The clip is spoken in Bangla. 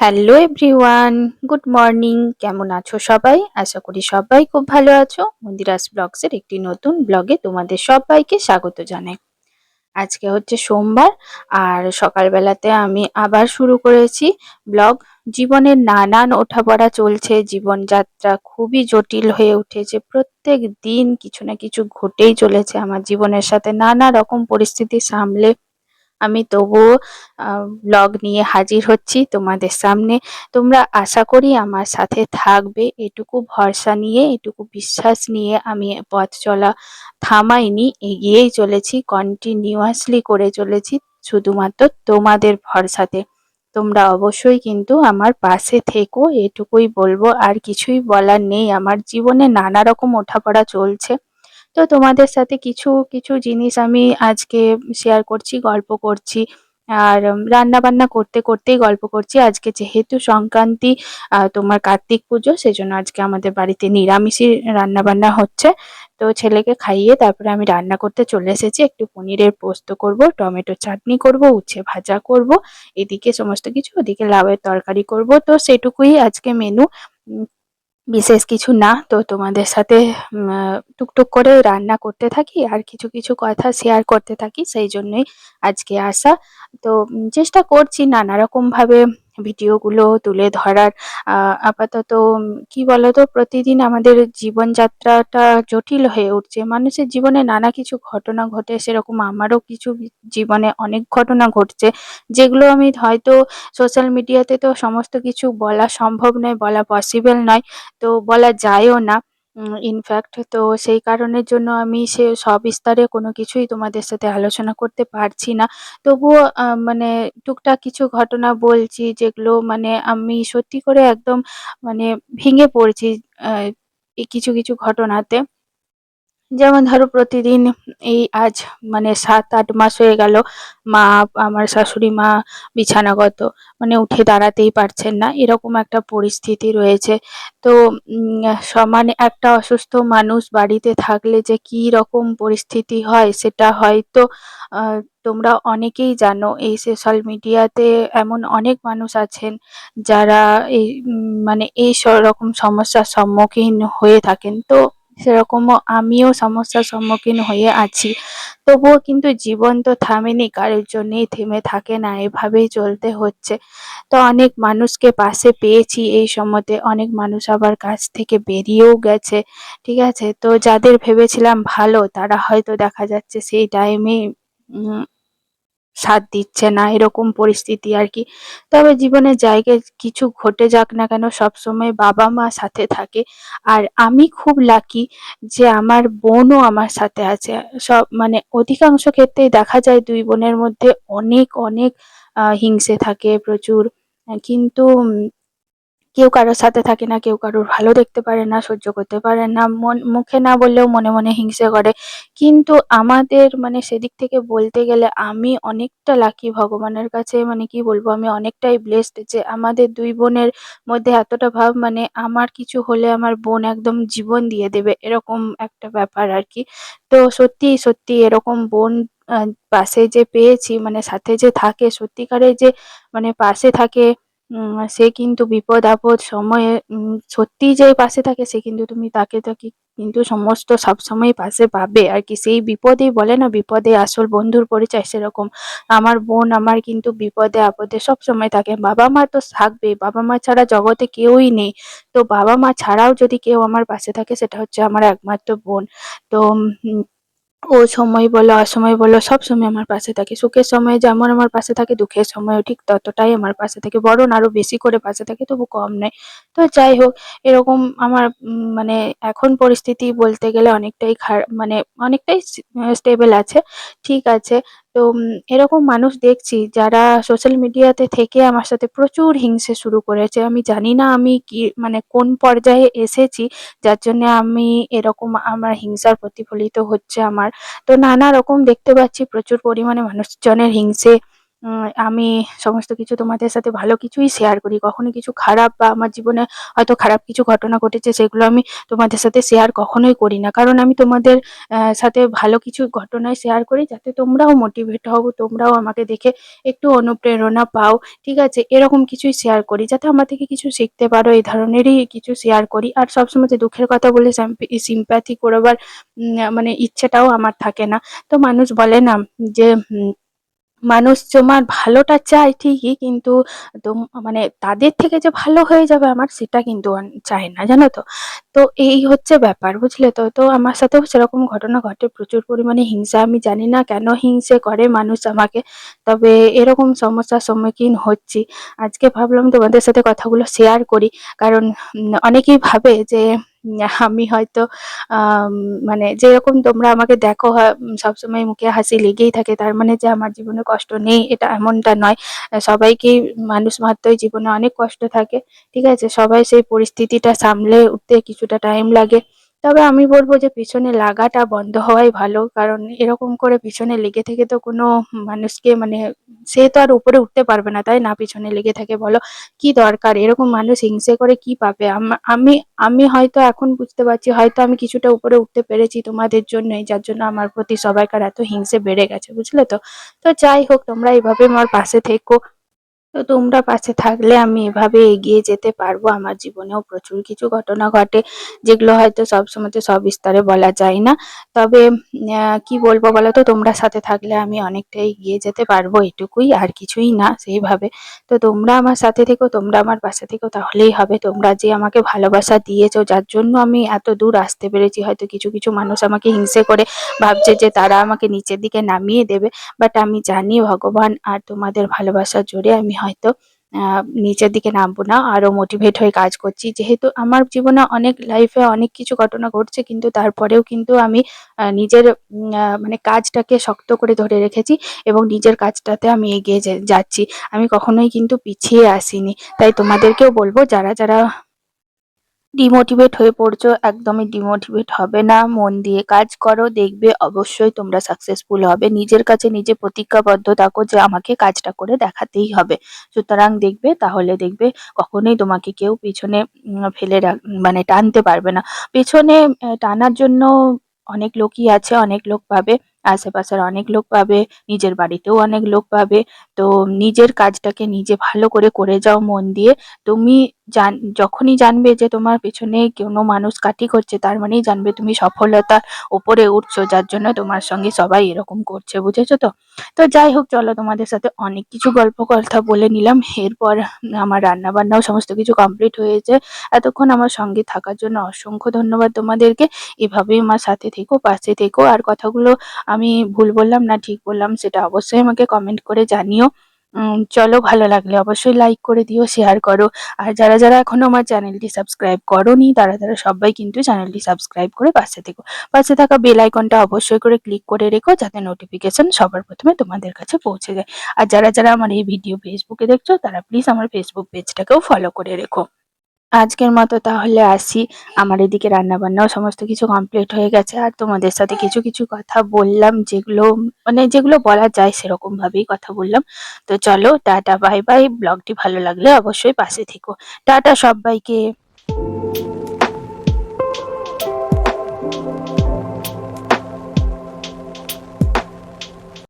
হ্যালো এভরিওয়ান গুড মর্নিং কেমন আছো সবাই? আশা করি সবাই খুব ভালো আছো। মন্দিরাস ব্লগসের একটি নতুন ব্লগে তোমাদের সবাইকে স্বাগত জানাই। আজকে হচ্ছে সোমবার, আর সকালবেলাতে আমি আবার শুরু করেছি ব্লগ। জীবনের নানান ওঠাপড়া চলছে, জীবনযাত্রা খুবই জটিল হয়ে উঠেছে। প্রত্যেক দিন কিছু না কিছু ঘটেই চলেছে। আমার জীবনের সাথে নানা রকম পরিস্থিতি সামলে আমি তবুও ব্লগ নিয়ে হাজির হচ্ছি তোমাদের সামনে। তোমরা আশা করি আমার সাথে থাকবে। এটুকু ভরসা নিয়ে, এটুকু বিশ্বাস নিয়ে আমি পথ চলা থামাইনি, এগিয়েই চলেছি কন্টিনিউয়াসলি করে চলেছি শুধুমাত্র তোমাদের ভরসাতে। তোমরা অবশ্যই কিন্তু আমার পাশে থেকো, এটুকুই বলব। আর কিছুই বলার নেই। আমার জীবনে নানা রকম ওঠাপড়া চলছে। তো তোমাদের সাথে কিছু কিছু জিনিস আমি আজকে শেয়ার করছি, গল্প করছি। আর রান্না বান্না করতে করতেই গল্প করছি। আজকে যেহেতু সংক্রান্তি তোমার কার্তিক পুজো, সেজন্য আজকে আমাদের বাড়িতে নিরামিষই রান্না বান্না হচ্ছে। তো ছেলেকে খাইয়ে তারপরে আমি রান্না করতে চলে এসেছি। একটু পনিরের পোস্ত করব, টমেটো চাটনি করব, উচ্ছে ভাজা করব, এদিকে সমস্ত কিছু, ওদিকে লাউয়ের তরকারি করব। তো সেটুকুই আজকে মেনু বিশেষ কিছু না। তো তোমাদের সাথে টুকটুক করে রান্না করতে থাকি আর কিছু কিছু কথা শেয়ার করতে থাকি, সেই জন্যই আজকে আসা। তো চেষ্টা করছি নানা রকমভাবে ভিডিওগুলো তুলে ধরার আপাতত কি বলতো, প্রতিদিন আমাদের জীবনযাত্রাটা জটিল হয়ে উঠছে। মানুষের জীবনে নানা কিছু ঘটনা ঘটে, সেরকম আমারও কিছু জীবনে অনেক ঘটনা ঘটছে, যেগুলো আমি হয়তো সোশ্যাল মিডিয়াতে তো সমস্ত কিছু বলা সম্ভব নয়, বলা পসিবল নয়, তো বলা যায়ও না। ইনফ্যাক্ট তো সেই কারণের জন্য আমি সে সবিস্তারে কোনো কিছুই তোমাদের সাথে আলোচনা করতে পারছি না। তবুও মানে টুকটাক কিছু ঘটনা বলছি যেগুলো মানে আমি সত্যি করে একদম মানে ভেঙে পড়ছি এই কিছু কিছু ঘটনাতে। যেমন ধরো প্রতিদিন এই আজ মানে সাত, আট মাস হয়ে গেল, মা, আমার শাশুড়ি মা বিছানাগত মানে উঠে দাঁড়াতেই পারছেন না, এরকম একটা পরিস্থিতি রয়েছে। তো সমানে একটা অসুস্থ মানুষ বাড়িতে থাকলে যে কী রকম পরিস্থিতি হয় সেটা হয়তো তোমরা অনেকেই জানো, এই সোশ্যাল মিডিয়াতে এমন অনেক মানুষ আছেন যারা এই মানে এই রকম সমস্যার সম্মুখীন হয়ে থাকেন। তো সেরকমও আমিও সমস্যার সম্মুখীন হয়ে আছি। তবুও কিন্তু জীবন তো থামেনি, কারোর জন্যেই থেমে থাকে না, এভাবেই চলতে হচ্ছে। তো অনেক মানুষকে পাশে পেয়েছি এই সময়তে, অনেক মানুষ আবার কাছ থেকে বেরিয়েও গেছে, ঠিক আছে? তো যাদের ভেবেছিলাম ভালো, তারা হয়তো দেখা যাচ্ছে সেই টাইমে সাথ দিচ্ছে না, এরকম পরিস্থিতি আর কি। তবে জীবনে জায়গায় কিছু ঘটে যাক না কেন সবসময় বাবা মা সাথে থাকে। আর আমি খুব লাকি যে আমার বোনও আমার সাথে আছে। সব মানে অধিকাংশ ক্ষেত্রেই দেখা যায় দুই বোনের মধ্যে অনেক অনেক হিংসে থাকে প্রচুর। কিন্তু কেউ কারোর সাথে থাকে না, কেউ কারোর ভালো দেখতে পারে না, সহ্য করতে পারে না, মন মুখে না বললেও মনে মনে হিংসে করে। কিন্তু আমাদের মানে সেদিক থেকে বলতে গেলে আমি অনেকটা লাকি ভগবানের কাছে মানে কি বলব, আমি অনেকটাই ব্লেসড যে আমাদের দুই বোনের মধ্যে এতটা ভাব মানে আমার কিছু হলে আমার বোন একদম জীবন দিয়ে দেবে, এরকম একটা ব্যাপার আর কি। তো সত্যি সত্যি এরকম বোন পাশে যে পেয়েছি মানে সাথে যে থাকে সত্যিকারে যে মানে পাশে থাকে সে কিন্তু বিপদ আপদ সময়ে সত্যিই যে পাশে থাকে, সে কিন্তু তুমি তাকে তাকে কিন্তু সমস্ত সবসময় পাশে পাবে। আর কি সেই বিপদেই বলে না, বিপদে আসল বন্ধুর পরিচয় সেরকম। আমার বোন আমার কিন্তু বিপদে, আপদে সবসময় থাকে। বাবা মা তো থাকবে বাবা মা ছাড়া জগতে কেউই নেই। তো বাবা মা ছাড়াও যদি কেউ আমার পাশে থাকে, সেটা হচ্ছে আমার একমাত্র বোন। তো ও সময় বলো, অসময় বলো, সব সময় আমার পাশে থাকে। সুখের সময় যেমন আমার পাশে থাকে, দুঃখের সময়ও ঠিক ততটাই আমার পাশে থাকে। বরং আরও বেশি করে পাশে থাকে, তবু কম নয়। তো যাই হোক, এরকম আমার মানে এখন পরিস্থিতি বলতে গেলে অনেকটাই খারাপ মানে অনেকটাই স্টেবল আছে। ঠিক আছে তো এরকম মানুষ দেখছি যারা সোশ্যাল মিডিয়াতে থেকে আমার সাথে প্রচুর হিংসে শুরু করেছে। আমি জানি না আমি কি মানে কোন পর্যায়ে এসেছি, যার জন্য আমি এরকম আমার হিংসার প্রতিফলিত হচ্ছে আমার। তো নানা রকম দেখতে পাচ্ছি, প্রচুর পরিমাণে মানুষজনের হিংসে আমি সমস্ত কিছু তোমাদের সাথে ভালো কিছুই শেয়ার করি। কখনো কিছু খারাপ বা আমার জীবনে হয়তো খারাপ কিছু ঘটনা ঘটেছে সেগুলো আমি তোমাদের সাথে শেয়ার কখনোই করি না। কারণ আমি তোমাদের সাথে ভালো কিছু ঘটনায় শেয়ার করি যাতে তোমরাও মোটিভেট হও, তোমরাও আমাকে দেখে একটু অনুপ্রেরণা পাও। ঠিক আছে? এরকম কিছুই শেয়ার করি যাতে আমার থেকে কিছু শিখতে পারো এই ধরনেরই কিছু শেয়ার করি। আর সবসময় যে দুঃখের কথা বলে সিম্প্যাথি করবার মানে ইচ্ছেটাও আমার থাকে না। তো মানুষ বলে না যে মানুষ তোমার ভালোটা চায় ঠিকই কিন্তু মানে তাদের থেকে যে ভালো হয়ে যাবে আমার সেটা কিন্তু চায় না, জানো তো? তো এই হচ্ছে ব্যাপার, বুঝলে তো? তো আমার সাথেও সেরকম ঘটনা ঘটে প্রচুর পরিমাণে হিংসা। আমি জানি না কেন হিংসে করে মানুষ আমাকে। তবে এরকম সমস্যার সম্মুখীন হচ্ছি। আজকে ভাবলাম তোমাদের সাথে কথাগুলো শেয়ার করি। কারণ অনেকেই ভাবে যে আমি হয়তো মানে যেরকম তোমরা আমাকে দেখো সবসময় মুখে হাসি লেগেই থাকে তার মানে যে আমার জীবনে কষ্ট নেই, এটা এমনটা নয়। সবাইকে সবাইকেই মানুষ মাত্রই জীবনে অনেক কষ্ট থাকে। ঠিক আছে? সবাই সেই পরিস্থিতিটা সামলে উঠতে কিছুটা টাইম লাগে। তবে আমি বলব যে পিছনে লাগাটা বন্ধ হওয়াই ভালো। কারণ এরকম করে পিছনে লেগে থেকে তো কোনো মানুষকে মানে সে তো আর উপরে উঠতে পারবে না, তাই না? পিছনে লেগে থাকে বলো? কি দরকার? এরকম মানুষ হিংসে করে কি পাবে? আমা আমি হয়তো এখন বুঝতে পারছি হয়তো আমি কিছুটা উপরে উঠতে পেরেছি তোমাদের জন্যই যার জন্য আমার প্রতি সবাইকার এত হিংসে বেড়ে গেছে, বুঝলে তো? তো যাই হোক তোমরা এভাবে আমার পাশে থেকো। তো তোমরা পাশে থাকলে আমি এভাবে এগিয়ে যেতে পারব। আমার জীবনেও প্রচুর কিছু ঘটনা ঘটে যেগুলো হয়তো সবসময়তে সবিস্তারে বলা যায় না। তবে কি বলব বলো তো? তোমরা সাথে থাকলে আমি অনেকটা এগিয়ে যেতে পারব এটুকুই আর কিছুই না সেইভাবে। তো তোমরা আমার সাথে থেকো, তোমরা আমার পাশে থেকো তাহলেই হবে। তোমরা যে আমাকে ভালোবাসা দিয়েছ যার জন্য আমি এত দূর আসতে পেরেছি। হয়তো কিছু, কিছু মানুষ আমাকে হিংসে করে ভাবছে যে তারা আমাকে নিচের দিকে নামিয়ে দেবে। বাট আমি জানি ভগবান আর তোমাদের ভালোবাসার জোরে আমি হয়তো নিচের দিকে নামবো না। আরও মোটিভেট হয়ে কাজ করছি। যেহেতু আমার জীবনে অনেক লাইফে অনেক কিছু ঘটনা ঘটছে কিন্তু তারপরেও কিন্তু আমি নিজের মানে কাজটাকে শক্ত করে ধরে রেখেছি এবং নিজের কাজটাতে আমি এগিয়ে যাচ্ছি। আমি কখনোই কিন্তু পিছিয়ে আসিনি। তাই তোমাদেরকেও বলব যারা, যারা ডিমোটিভেট হয়ে পড়ছো, একদমই ডিমোটিভেট হবে না। মন দিয়ে কাজ করো। দেখবে অবশ্যই তোমরা সাকসেসফুল হবে। নিজের কাছে নিজে প্রতিজ্ঞাবদ্ধ থাকো যে আমাকে কাজটা করে দেখাতেই হবে। সুতরাং দেখবে তাহলে দেখবে কখনোই তোমাকে কেউ পিছনে ফেলে মানে টানতে পারবে না। পেছনে টানার জন্য অনেক লোকই আছে, অনেক লোক পাবে। আশেপাশের অনেক লোক পাবে, নিজের বাড়িতেও অনেক লোক পাবে। তো নিজের কাজটাকে নিজে ভালো করে, করে যাও মন দিয়ে। তুমি জান যখনই জানবে যে তোমার পেছনে কোনো মানুষ কাঠি করছে তার মানেই জানবে তুমি সফলতার ওপরে উঠছো যার জন্য তোমার সঙ্গে সবাই এরকম করছে, বুঝেছ তো? তো যাই হোক চলো তোমাদের সাথে অনেক কিছু গল্প কথা বলে নিলাম। এরপর আমার রান্না-বান্নাও সমস্ত কিছু কমপ্লিট হয়েছে। এতক্ষণ আমার সঙ্গে থাকার জন্য অসংখ্য ধন্যবাদ তোমাদেরকে। এভাবেই আমার সাথে থেকো, পাশে থেকো। আর কথাগুলো আমি ভুল বললাম না ঠিক বললাম সেটা অবশ্যই আমাকে কমেন্ট করে জানিও। চলো ভালো লাগলে অবশ্যই লাইক করে দিও, শেয়ার করো। আর যারা, যারা এখনও আমার চ্যানেলটি সাবস্ক্রাইব করনি তারা, তারা সবাই কিন্তু চ্যানেলটি সাবস্ক্রাইব করে পাশে থেকো। পাশে থাকা বেল আইকনটা অবশ্যই করে ক্লিক করে রেখো যাতে নোটিফিকেশন সবার প্রথমে তোমাদের কাছে পৌঁছে যায়। আর যারা, যারা আমার এই ভিডিও ফেসবুকে দেখছ তারা প্লিজ আমার ফেসবুক পেজটাকেও ফলো করে রেখো। আজকের মতো তাহলে আসি। আমার এদিকে রান্নাবান্নাও সমস্ত কিছু কমপ্লিট হয়ে গেছে। আর তোমাদের সাথে কিছু, কিছু কথা বললাম যেগুলো মানে যেগুলো বলা যায় সেরকমভাবেই কথা বললাম। তো চলো টাটা বাই বাই। ব্লগটি ভালো লাগলে অবশ্যই পাশে থেকো। টাটা সব্বাইকে।